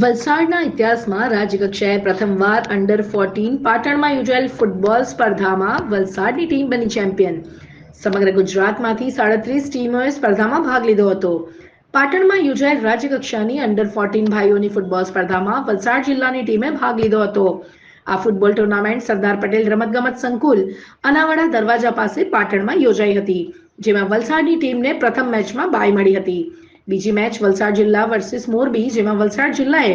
વલસાડના ઇતિહાસમાં રાજ્યકક્ષાએ પ્રથમવાર અંડર ફોર્ટીન પાટણમાં યોજાયેલ ફૂટબોલ સ્પર્ધામાં વલસાડની ટીમ બની ચેમ્પિયન સમગ્ર ગુજરાતમાંથી સાડત્રીસ ટીમોએ સ્પર્ધામાં ભાગ લીધો હતો. પાટણમાં યોજાયેલ રાજ્યકક્ષાની અંડર ફોર્ટીન ભાઈઓની ફૂટબોલ સ્પર્ધામાં વલસાડ જિલ્લાની ટીમે ભાગ લીધો હતો. આ ફૂટબોલ ટુર્નામેન્ટ સરદાર પટેલ રમતગમત સંકુલ, અનાવાડા દરવાજા પાસે પાટણમાં યોજાઈ હતી, જેમાં વલસાડની ટીમને પ્રથમ મેચમાં બાય મળી હતી. બીજી મેચ વલસાડ જિલ્લા વર્સિસ મોરબી, જેમાં વલસાડ જિલ્લાએ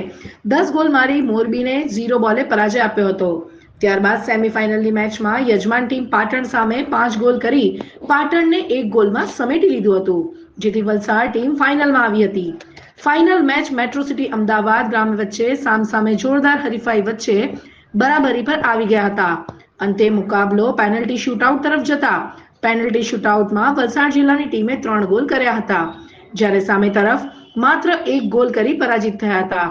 દસ ગોલ મારી મોરબીને ઝીરો બોલે પરાજય આપ્યો હતો. ત્યારબાદ સેમીફાઇનલની મેચમાં યજમાન ટીમ પાટણ સામે પાંચ ગોલ કરી પાટણને એક ગોલમાં સમેટી લીધું હતું, જેથી વલસાડ ટીમ ફાઇનલમાં આવી હતી. Final match metro city Ahmedabad ગ્રામ વચ્ચે સામસામે જોરદાર હરીફાઈ વચ્ચે બરાબરી પર આવી ગયા હતા. અંતે મુકાબલો પેનલ્ટી શૂટઆઉટ તરફ જતા. પેનલ્ટી શૂટઆઉટમાં વલસાડ જિલ્લાની ટીમે ત્રણ ગોલ કર્યા હતા. જ્યારે સામે તરફ માત્ર એક ગોલ કરી પરાજિત થયા હતા.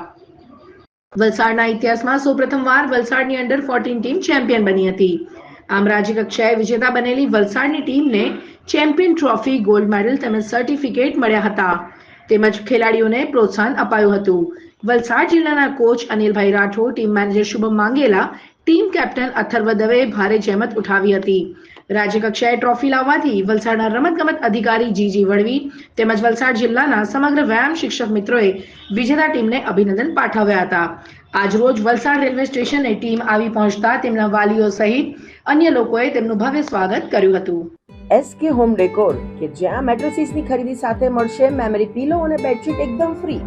વલસાડના ઇતિહાસમાં સૌપ્રથમવાર વલસાડની અંડર ફોર્ટીન ટીમ ચેમ્પિયન બની હતી. આમ રાજ્ય કક્ષાએ વિજેતા બનેલી વલસાડની ટીમને ચેમ્પિયન ટ્રોફી ગોલ્ડ મેડલ તેમજ સર્ટિફિકેટ મળ્યા હતા. તેમજ ખેલાડીઓને પ્રોત્સાહન અપાયું હતું. વલસાડ જિલ્લાના coach Anilbhai Rathod team manager Shubham Mangela team captain Atharva Dave ભારે જહેમત ઉઠાવી હતી. રાજ્ય કક્ષાએ ટ્રોફી લાવવાથી વલસાડના રમતગમત અધિકારી જીજી વડવી તેમજ વલસાડ જિલ્લાના સમગ્ર વ્યાયામ શિક્ષક મિત્રોએ વિજેતા ટીમને અભિનંદન પાઠવ્યા હતા. આજરોજ વલસાડ રેલવે સ્ટેશને ટીમ આવી પહોંચતા તેમના વાલીઓ સહિત અન્ય લોકોએ તેમનું ભવ્ય સ્વાગત કર્યું હતું. એસકે હોમ ડેકોર કે જ્યાં મેટ્રેસીસની ખરીદી સાથે મળશે મેમરી પીલો અને બેડશીટ એકદમ ફ્રી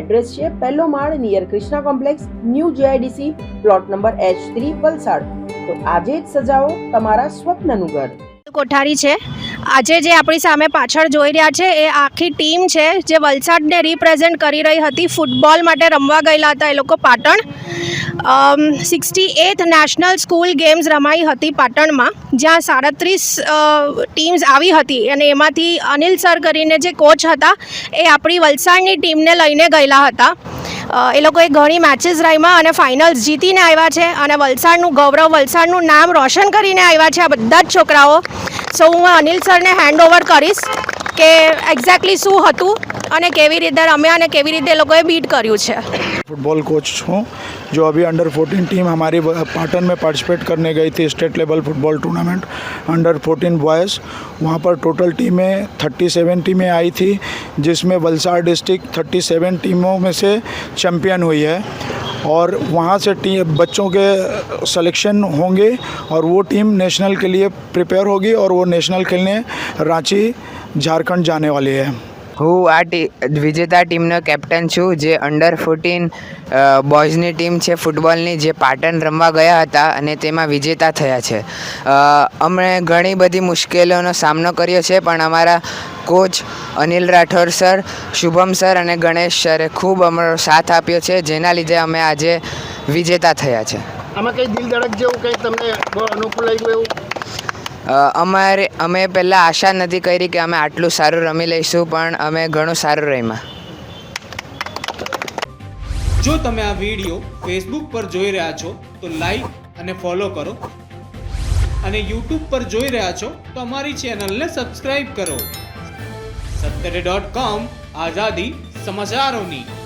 એડ્રેસ છે પહેલો માળ near Krishna complex, new GIDC plot number H three Valsad. તો આજે જ સજાવો તમારા સ્વપ્નનું ઘર. કોઠારી છે. આજે જે આપણી સામે પાછળ જોઈ રહ્યા છે, એ આખી ટીમ છે જે વલસાડને રિપ્રેઝેન્ટ કરી રહી હતી. ફૂટબોલ માટે રમવા ગયેલા હતા એ લોકો Patan. Sixty eighth national school games રમાઈ હતી પાટણમાં, જ્યાં સાડત્રીસ ટીમ્સ આવી હતી. અને એમાંથી અનિલ સર કરીને જે કોચ હતા, એ આપણી વલસાડની ટીમને લઈને ગયેલા હતા. એ લોકોએ ઘણી મેચીસ રમ્યા અને ફાઇનલ્સ જીતીને આવ્યા છે અને વલસાડનું ગૌરવ, વલસાડનું નામ રોશન કરીને આવ્યા છે આ બધા જ છોકરાઓ. સો હું અનિલ સરને હેન્ડ ઓવર કરીશ કે એક્ઝેક્ટલી શું હતું અને કેવી રીતે રમ્યા અને કેવી રીતે એ લોકોએ બીટ કર્યું છે फुटबॉल कोच हूँ जो अभी अंडर 14 टीम हमारी पाटन में पार्टिसिपेट करने गई थी state level football tournament under 14 boys वहाँ पर टोटल टीमें 37 टीमें आई थी जिसमें वलसाड डिस्ट्रिक्ट 37 टीमों में से चैम्पियन हुई है और वहाँ से टीम बच्चों के सिलेक्शन होंगे और वो टीम नेशनल के लिए प्रिपेयर होगी और वो नेशनल खेलने रांची झारखंड जाने वाली है હું આ ટી, વિજેતા ટીમનો કેપ્ટન છું, જે અંડર ફોર્ટીન બોયઝની ટીમ છે ફૂટબોલની જે પાટણ રમવા ગયા હતા અને તેમાં વિજેતા થયા છે. અમે ઘણી બધી મુશ્કેલીઓનો સામનો કર્યો છે, પણ અમારા coach Anil Rathod sir, Shubham sir અને ગણેશ સરે ખૂબ અમારો સાથ આપ્યો છે, જેના લીધે અમે આજે વિજેતા થયા છે. આમાં કંઈ દિલ ધડક જેવું કંઈ તમને અનુકૂળ લાગ્યું એવું? અમારે અમે પહેલાં આશા નથી કરી કે અમે આટલું સારું રમી લઈશું, પણ અમે ઘણું સારું રમ્યા. જો તમે આ વીડિયો ફેસબુક પર જોઈ રહ્યા છો, તો લાઈક અને ફોલો કરો. અને યુટ્યુબ પર જોઈ રહ્યા છો, તો અમારી ચેનલને સબસ્ક્રાઈબ કરો. સત્તરે ડોટ કોમ આઝાદી સમાચારોની.